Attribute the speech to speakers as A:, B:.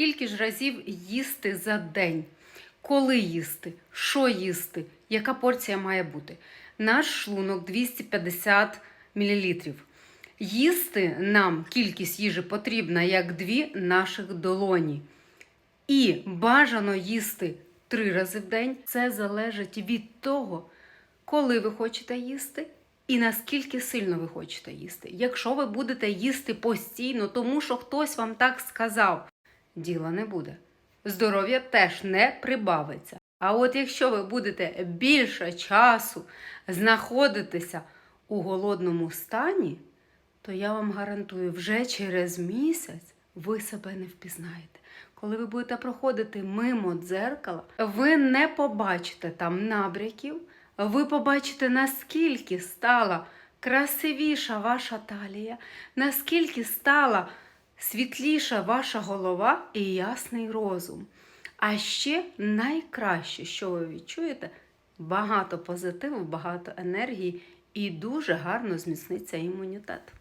A: Скільки ж разів їсти за день? Коли їсти? Що їсти? Яка порція має бути? Наш шлунок 250 мл. Їсти нам кількість їжі потрібна як дві наших долоні. І бажано їсти три рази в день. Це залежить від того, коли ви хочете їсти і наскільки сильно ви хочете їсти. Якщо ви будете їсти постійно, тому що хтось вам так сказав, діла не буде. Здоров'я теж не прибавиться. А от якщо ви будете більше часу знаходитися у голодному стані, то я вам гарантую, вже через місяць ви себе не впізнаєте. Коли ви будете проходити мимо дзеркала, ви не побачите там набряків, ви побачите, наскільки стала красивіша ваша талія, наскільки стала світліша ваша голова і ясний розум. А ще найкраще, що ви відчуєте, багато позитиву, багато енергії і дуже гарно зміцниться імунітет.